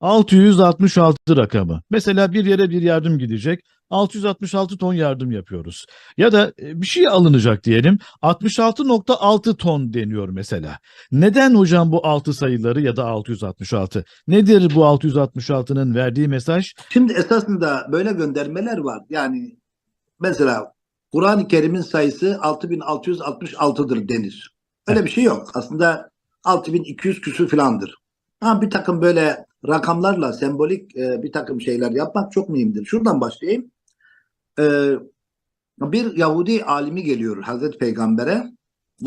666 rakamı. Mesela bir yere bir yardım gidecek. 666 ton yardım yapıyoruz. Ya da e, bir şey alınacak diyelim. 66.6 ton deniyor mesela. Neden hocam bu 6 sayıları ya da 666? Nedir bu 666'nın verdiği mesaj? Şimdi esasında böyle göndermeler var. Yani mesela Kur'an-ı Kerim'in sayısı 6666'dır denir. Öyle bir şey yok. Aslında 6200 küsür filandır. Ha, bir takım böyle rakamlarla sembolik e, bir takım şeyler yapmak çok mühimdir. Şuradan başlayayım. E, bir Yahudi alimi geliyor Hazreti Peygamber'e.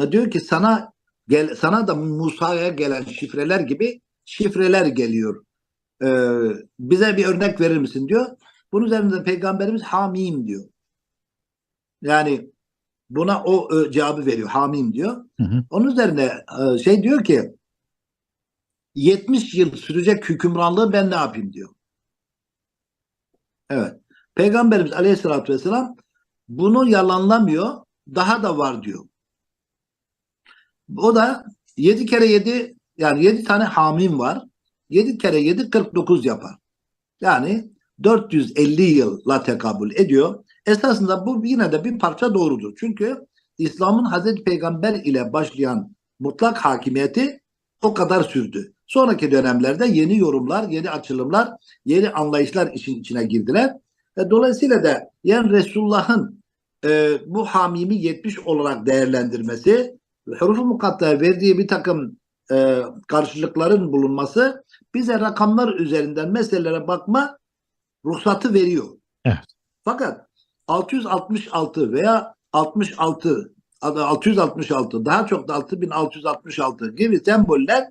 E, Diyor ki sana gel, sana da Musa'ya gelen şifreler gibi şifreler geliyor. E, bize bir örnek verir misin diyor. Bunun üzerinde Peygamberimiz Hamim diyor. Yani buna o e, cevabı veriyor. Hamim diyor. Hı hı. Onun üzerine e, şey diyor ki 70 yıl sürecek hükümranlığı ben ne yapayım diyor. Evet. Peygamberimiz Aleyhisselatü Vesselam bunu yalanlamıyor. Daha da var diyor. O da 7 kere 7 yani 7 tane hamim var. 7 kere 7 49 yapar. Yani 450 yılla tekabül ediyor. Esasında bu yine de bir parça doğrudur. Çünkü İslam'ın Hazreti Peygamber ile başlayan mutlak hakimiyeti o kadar sürdü. Sonraki dönemlerde yeni yorumlar, yeni açılımlar, yeni anlayışlar işin içine girdiler. Ve dolayısıyla da yani Resulullah'ın e, bu hamimi 70 olarak değerlendirmesi, huruf-u mukattaya verdiği bir takım e, karşılıkların bulunması bize rakamlar üzerinden meselelere bakma ruhsatı veriyor. Evet. Fakat 666 veya 66 adı 666 daha çok da 6666 gibi semboller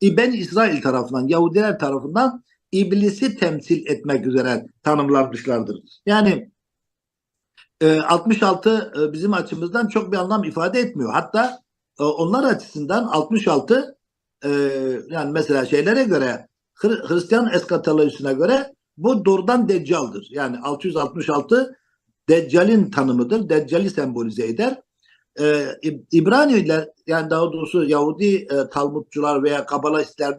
İben İsrail tarafından Yahudiler tarafından iblisi temsil etmek üzere tanımlanmışlardır. Yani e, 66 e, bizim açımızdan çok bir anlam ifade etmiyor. Hatta e, onlar açısından 66 e, yani mesela şeylere göre Hristiyan eskatolojisine göre bu doğrudan Deccal'dır. Yani 666 Deccal'in tanımıdır. Deccal'i sembolize eder. İb- İbraniler yani daha doğrusu Yahudi e, Talmudcular veya Kabalistler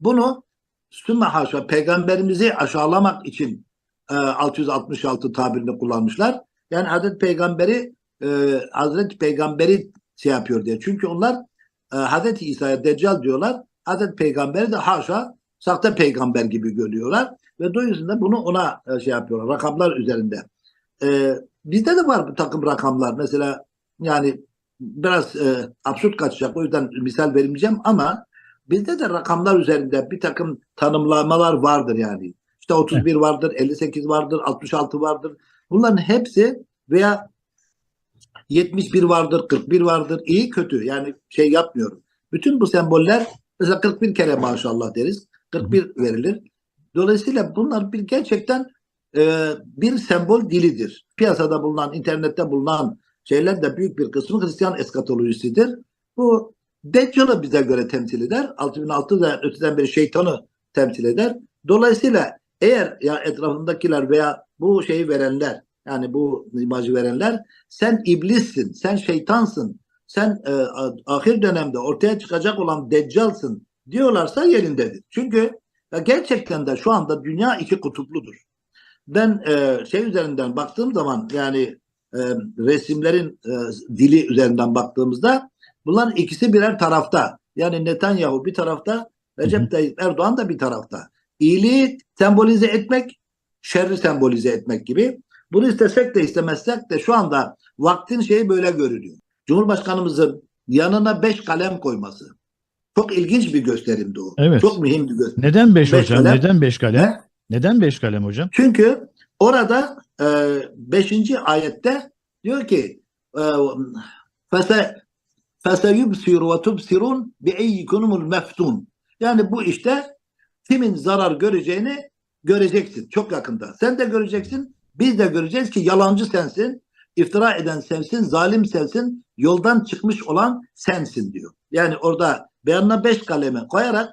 bunu sümme haşa peygamberimizi aşağılamak için e, 666 tabirini kullanmışlar. Yani Hazreti Peygamberi e, Hazreti Peygamberi şey yapıyor diye. Çünkü onlar e, Hazreti İsa'ya Deccal diyorlar. Hazreti Peygamberi de haşa sahte peygamber gibi görüyorlar ve dolayısıyla bunu ona e, şey yapıyorlar rakamlar üzerinde. E, bizde de var bu takım rakamlar. Mesela yani biraz e, absürt kaçacak o yüzden misal vermeyeceğim ama bizde de rakamlar üzerinde bir takım tanımlamalar vardır yani. İşte 31 vardır, 58 vardır, 66 vardır. Bunların hepsi veya 71 vardır, 41 vardır. iyi kötü yani şey yapmıyorum. Bütün bu semboller mesela 41 kere maşallah deriz. 41 verilir. Dolayısıyla bunlar bir gerçekten e, bir sembol dilidir. Piyasada bulunan, internette bulunan şeyler de büyük bir kısmı Hristiyan eskatolojisidir. Bu Deccal'ı bize göre temsil eder. 6006 da öteden beri şeytanı temsil eder. Dolayısıyla eğer ya etrafındakiler veya bu şeyi verenler yani bu imajı verenler sen iblissin, sen şeytansın, sen e, ahir dönemde ortaya çıkacak olan deccalsın diyorlarsa yerindedir. Çünkü ya gerçekten de şu anda dünya iki kutupludur. Ben e, şey üzerinden baktığım zaman yani e, resimlerin e, dili üzerinden baktığımızda bunların ikisi birer tarafta. Yani Netanyahu bir tarafta. Recep Tayyip Erdoğan da bir tarafta. İyiliği sembolize etmek, şerri sembolize etmek gibi. Bunu istesek de istemezsek de şu anda vaktin şeyi böyle görünüyor. Cumhurbaşkanımızın yanına beş kalem koyması. Çok ilginç bir gösterimdi o. Evet. Çok mühim bir gösterim. Neden 5 Beş hocam? kalem. Neden 5 kalem? Ne? Neden 5 kalem hocam? Çünkü orada 5. ayette diyor ki e, tubsirun bi eyyikunumul meftun. Yani bu işte kimin zarar göreceğini göreceksin çok yakında. Sen de göreceksin, biz de göreceğiz ki yalancı sensin, iftira eden sensin, zalim sensin, yoldan çıkmış olan sensin diyor. Yani orada beyanına beş kaleme koyarak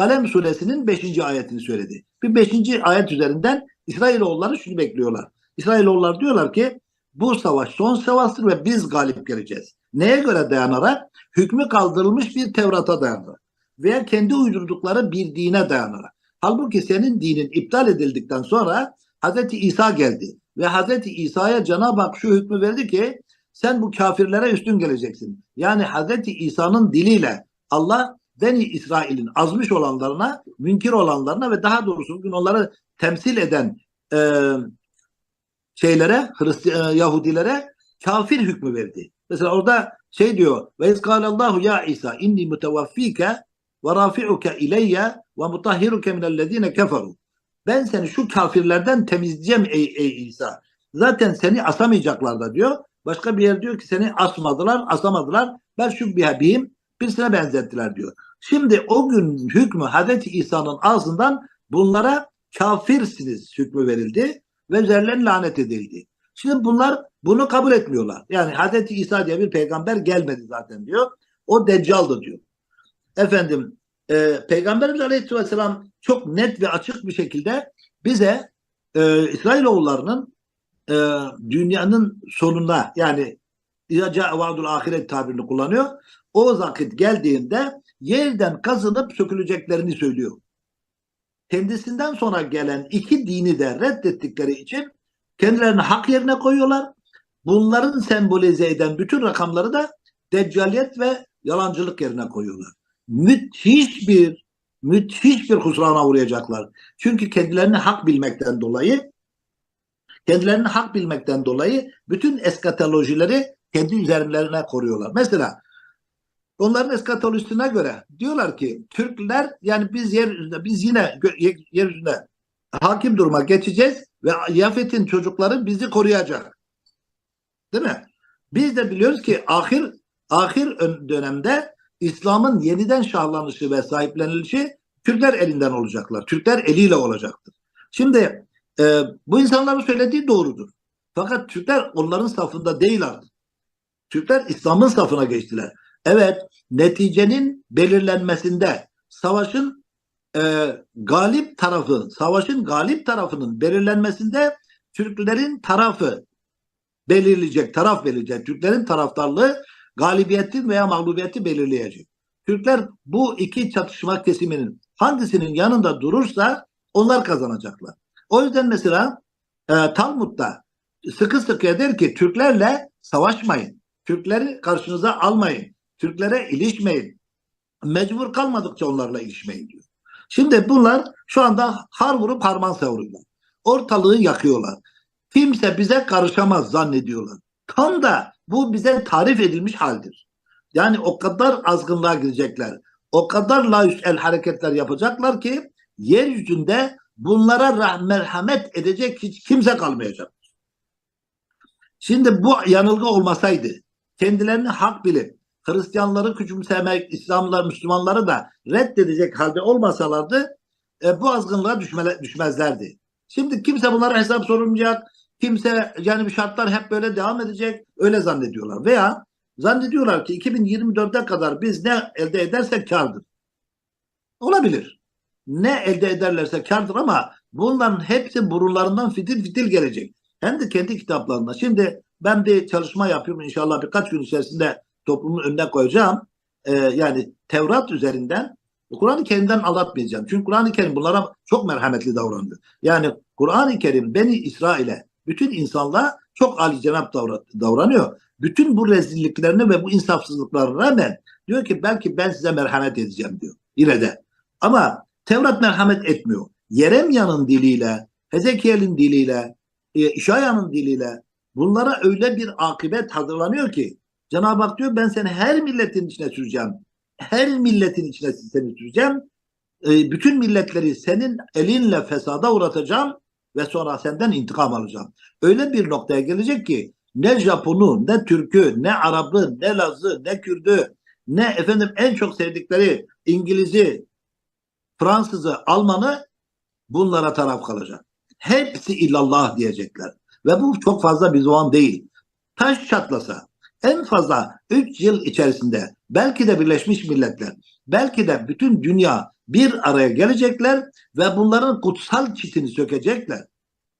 Kalem suresinin 5. ayetini söyledi. Bir 5. ayet üzerinden İsrailoğulları şunu bekliyorlar. İsrailoğulları diyorlar ki bu savaş son savaştır ve biz galip geleceğiz. Neye göre dayanarak? Hükmü kaldırılmış bir Tevrat'a dayanarak. Veya kendi uydurdukları bir dine dayanarak. Halbuki senin dinin iptal edildikten sonra Hazreti İsa geldi. Ve Hazreti İsa'ya Cenab-ı Hak şu hükmü verdi ki sen bu kafirlere üstün geleceksin. Yani Hazreti İsa'nın diliyle Allah Beni İsrail'in azmış olanlarına, münkir olanlarına ve daha doğrusu bugün onları temsil eden e, şeylere, Hristiyan, Yahudilere kafir hükmü verdi. Mesela orada şey diyor ve izkâlallahu ya İsa inni mutevaffike ve rafi'uke ileyye ve mutahhiruke minellezine keferu. Ben seni şu kafirlerden temizleyeceğim ey, ey İsa. Zaten seni asamayacaklar da diyor. Başka bir yer diyor ki seni asmadılar, asamadılar. Ben şu bir birisine benzettiler diyor. Şimdi o gün hükmü Hazreti İsa'nın ağzından bunlara kafirsiniz hükmü verildi ve üzerlerine lanet edildi. Şimdi bunlar bunu kabul etmiyorlar. Yani Hazreti İsa diye bir peygamber gelmedi zaten diyor. O deccaldı diyor. Efendim e, Peygamberimiz Aleyhisselam çok net ve açık bir şekilde bize e, İsrailoğullarının e, dünyanın sonuna yani İzaca vaadul ahiret tabirini kullanıyor. O vakit geldiğinde yerden kazınıp söküleceklerini söylüyor. Kendisinden sonra gelen iki dini de reddettikleri için kendilerini hak yerine koyuyorlar. Bunların sembolize eden bütün rakamları da deccaliyet ve yalancılık yerine koyuyorlar. Müthiş bir müthiş bir husrana uğrayacaklar. Çünkü kendilerini hak bilmekten dolayı kendilerini hak bilmekten dolayı bütün eskatolojileri kendi üzerlerine koruyorlar. Mesela onların eskatolojisine göre diyorlar ki Türkler yani biz yeryüzünde biz yine yeryüzünde hakim duruma geçeceğiz ve Yafet'in çocukları bizi koruyacak. Değil mi? Biz de biliyoruz ki ahir ahir ön- dönemde İslam'ın yeniden şahlanışı ve sahiplenilişi Türkler elinden olacaklar. Türkler eliyle olacaktır. Şimdi e, bu insanların söylediği doğrudur. Fakat Türkler onların safında değil artık. Türkler İslam'ın safına geçtiler. Evet, neticenin belirlenmesinde savaşın e, galip tarafı, savaşın galip tarafının belirlenmesinde Türklerin tarafı belirleyecek, taraf belirleyecek. Türklerin taraftarlığı galibiyetin veya mağlubiyeti belirleyecek. Türkler bu iki çatışma kesiminin hangisinin yanında durursa onlar kazanacaklar. O yüzden mesela e, Talmud'da sıkı sıkıya der ki Türklerle savaşmayın. Türkleri karşınıza almayın. Türklere ilişmeyin. Mecbur kalmadıkça onlarla ilişmeyin diyor. Şimdi bunlar şu anda har vurup harman savuruyorlar. Ortalığı yakıyorlar. Kimse bize karışamaz zannediyorlar. Tam da bu bize tarif edilmiş haldir. Yani o kadar azgınlığa girecekler. O kadar laüs el hareketler yapacaklar ki yeryüzünde bunlara merhamet edecek hiç kimse kalmayacak. Şimdi bu yanılgı olmasaydı kendilerini hak bilip Hristiyanları küçümsemek, İslamlılar, Müslümanları da reddedecek halde olmasalardı e, bu azgınlığa düşmele, düşmezlerdi. Şimdi kimse bunlara hesap sorulmayacak. Kimse yani bir şartlar hep böyle devam edecek. Öyle zannediyorlar. Veya zannediyorlar ki 2024'e kadar biz ne elde edersek kardır. Olabilir. Ne elde ederlerse kardır ama bunların hepsi burunlarından fitil fitil gelecek. Hem de kendi kitaplarında. Şimdi ben bir çalışma yapıyorum inşallah birkaç gün içerisinde toplumun önüne koyacağım. Ee, yani Tevrat üzerinden Kur'an-ı Kerim'den anlatmayacağım. Çünkü Kur'an-ı Kerim bunlara çok merhametli davranıyor. Yani Kur'an-ı Kerim Beni İsrail'e bütün insanlığa çok âli cenap davranıyor. Bütün bu rezilliklerine ve bu insafsızlıklarına rağmen diyor ki belki ben size merhamet edeceğim diyor. Yine de. Ama Tevrat merhamet etmiyor. Yeremya'nın diliyle, Hezekiel'in diliyle, e, İşaya'nın diliyle bunlara öyle bir akıbet hazırlanıyor ki Cenab-ı Hak diyor ben seni her milletin içine süreceğim. Her milletin içine seni süreceğim. E, bütün milletleri senin elinle fesada uğratacağım ve sonra senden intikam alacağım. Öyle bir noktaya gelecek ki ne Japon'u, ne Türk'ü, ne Arap'ı, ne Laz'ı, ne Kürt'ü, ne efendim en çok sevdikleri İngiliz'i, Fransız'ı, Alman'ı bunlara taraf kalacak. Hepsi illallah diyecekler. Ve bu çok fazla bir zaman değil. Taş çatlasa en fazla 3 yıl içerisinde belki de Birleşmiş Milletler, belki de bütün dünya bir araya gelecekler ve bunların kutsal çitini sökecekler.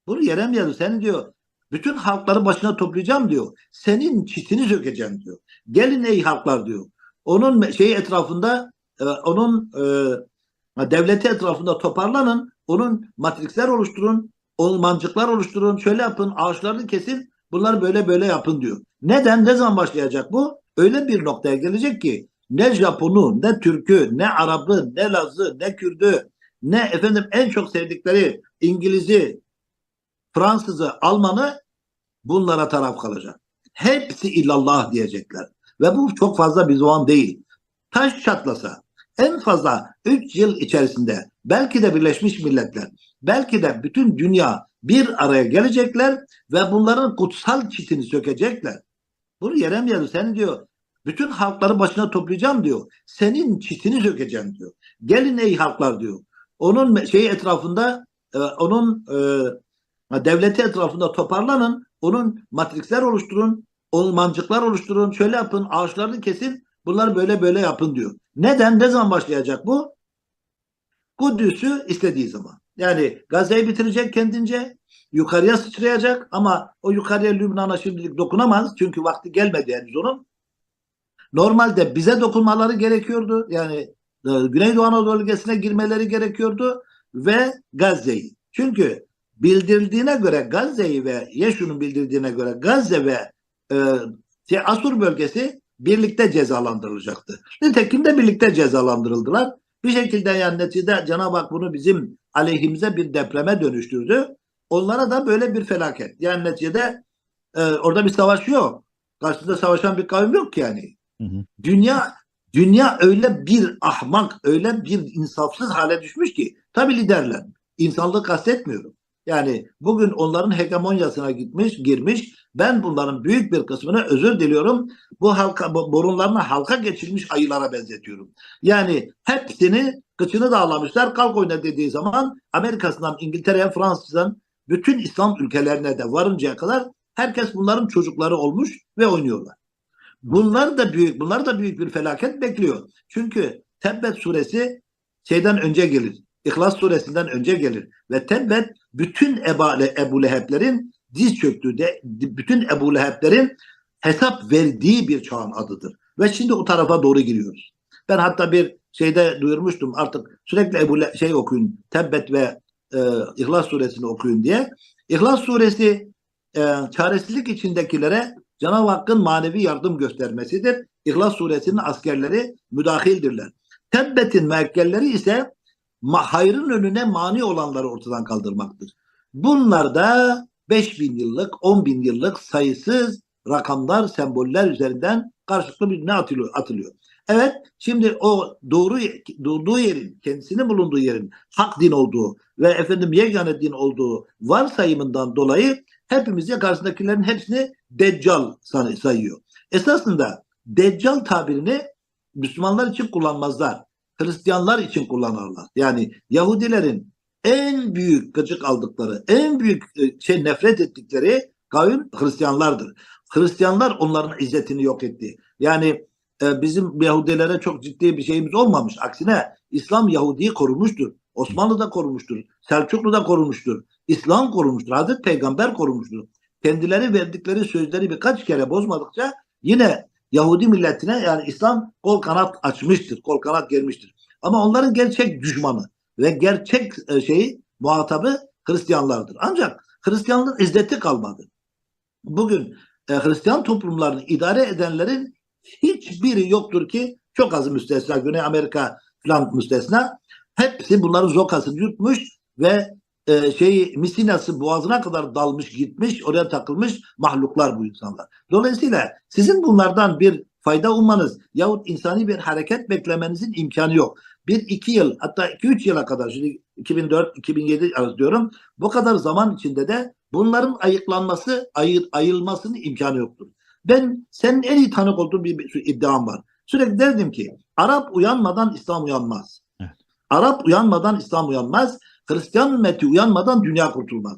Bunu Yeremya seni diyor bütün halkları başına toplayacağım diyor. Senin çitini sökeceğim diyor. Gelin ey halklar diyor. Onun şeyi etrafında e, onun e, Devleti etrafında toparlanın, onun matrixler oluşturun, onun mancıklar oluşturun, şöyle yapın, ağaçlarını kesin, bunları böyle böyle yapın diyor. Neden, ne zaman başlayacak bu? Öyle bir noktaya gelecek ki ne Japonu, ne Türk'ü, ne Arap'ı, ne Laz'ı, ne Kürt'ü, ne efendim en çok sevdikleri İngiliz'i, Fransız'ı, Alman'ı bunlara taraf kalacak. Hepsi illallah diyecekler. Ve bu çok fazla bir zaman değil. Taş çatlasa en fazla 3 yıl içerisinde belki de Birleşmiş Milletler, belki de bütün dünya bir araya gelecekler ve bunların kutsal çitini sökecekler. Bunu Yerem yazıyor. Sen diyor bütün halkları başına toplayacağım diyor. Senin çitini sökeceğim diyor. Gelin ey halklar diyor. Onun şeyi etrafında e, onun e, devleti etrafında toparlanın. Onun matrixler oluşturun. Onun mancıklar oluşturun. Şöyle yapın. Ağaçlarını kesin. Bunları böyle böyle yapın diyor. Neden? Ne zaman başlayacak bu? Kudüs'ü istediği zaman. Yani Gazze'yi bitirecek kendince. Yukarıya sıçrayacak ama o yukarıya Lübnan'a şimdilik dokunamaz. Çünkü vakti gelmedi henüz onun. Normalde bize dokunmaları gerekiyordu. Yani e, Güneydoğu Anadolu bölgesine girmeleri gerekiyordu ve Gazze'yi. Çünkü bildirildiğine göre Gazze'yi ve Yeşu'nun bildirdiğine göre Gazze ve e, şey, Asur bölgesi birlikte cezalandırılacaktı. Nitekim de birlikte cezalandırıldılar. Bir şekilde yani neticede Cenab-ı Hak bunu bizim aleyhimize bir depreme dönüştürdü. Onlara da böyle bir felaket. Yani neticede e, orada bir savaş yok. Karşısında savaşan bir kavim yok ki yani. Hı hı. Dünya dünya öyle bir ahmak, öyle bir insafsız hale düşmüş ki tabi liderler. İnsanlığı kastetmiyorum. Yani bugün onların hegemonyasına gitmiş, girmiş. Ben bunların büyük bir kısmına özür diliyorum. Bu halka bu halka geçirmiş ayılara benzetiyorum. Yani hepsini kıçını dağlamışlar. Kalk oyna dediği zaman Amerika'sından İngiltere'ye, Fransa'dan bütün İslam ülkelerine de varıncaya kadar herkes bunların çocukları olmuş ve oynuyorlar. Bunlar da büyük, bunlar da büyük bir felaket bekliyor. Çünkü Tebbet suresi şeyden önce gelir. İhlas suresinden önce gelir. Ve Tebbet bütün Ebale, Ebu Leheb'lerin diz çöktüğü de bütün Ebu Leheb'lerin hesap verdiği bir çağın adıdır. Ve şimdi o tarafa doğru giriyoruz. Ben hatta bir şeyde duyurmuştum artık sürekli Ebu Le- şey okuyun. Tebbet ve e, İhlas suresini okuyun diye. İhlas suresi e, çaresizlik içindekilere Cenab-ı Hakk'ın manevi yardım göstermesidir. İhlas suresinin askerleri müdahildirler. Tebbet'in müekkelleri ise hayrın önüne mani olanları ortadan kaldırmaktır. Bunlar da 5000 yıllık, 10 bin yıllık sayısız rakamlar, semboller üzerinden karşılıklı birbirine atılıyor. atılıyor. Evet, şimdi o doğru doğduğu yerin, kendisinin bulunduğu yerin hak din olduğu ve efendim yegane din olduğu varsayımından dolayı hepimize karşısındakilerin hepsini deccal say- sayıyor. Esasında deccal tabirini Müslümanlar için kullanmazlar. Hristiyanlar için kullanırlar. Yani Yahudilerin en büyük gıcık aldıkları, en büyük e, şey nefret ettikleri kavim Hristiyanlardır. Hristiyanlar onların izzetini yok etti. Yani e, bizim Yahudilere çok ciddi bir şeyimiz olmamış. Aksine İslam Yahudi'yi korumuştur. Osmanlı da korumuştur. Selçuklu da korumuştur. İslam korumuştur. Hazreti Peygamber korumuştur. Kendileri verdikleri sözleri birkaç kere bozmadıkça yine Yahudi milletine yani İslam kol kanat açmıştır. Kol kanat gelmiştir. Ama onların gerçek düşmanı ve gerçek e, şeyi muhatabı Hristiyanlardır. Ancak Hristiyanlığın izzeti kalmadı. Bugün e, Hristiyan toplumlarını idare edenlerin hiçbiri yoktur ki çok az müstesna Güney Amerika falan müstesna hepsi bunların zokasını yutmuş ve e, şeyi Misinası boğazına kadar dalmış gitmiş oraya takılmış mahluklar bu insanlar. Dolayısıyla sizin bunlardan bir fayda ummanız yahut insani bir hareket beklemenizin imkanı yok. Bir iki yıl hatta iki üç yıla kadar şimdi 2004-2007 arası diyorum bu kadar zaman içinde de bunların ayıklanması ayır, ayılmasının imkanı yoktur. Ben senin en iyi tanık olduğun bir, bir iddiam var. Sürekli derdim ki Arap uyanmadan İslam uyanmaz. Evet. Arap uyanmadan İslam uyanmaz. Hristiyan ümmeti uyanmadan dünya kurtulmaz.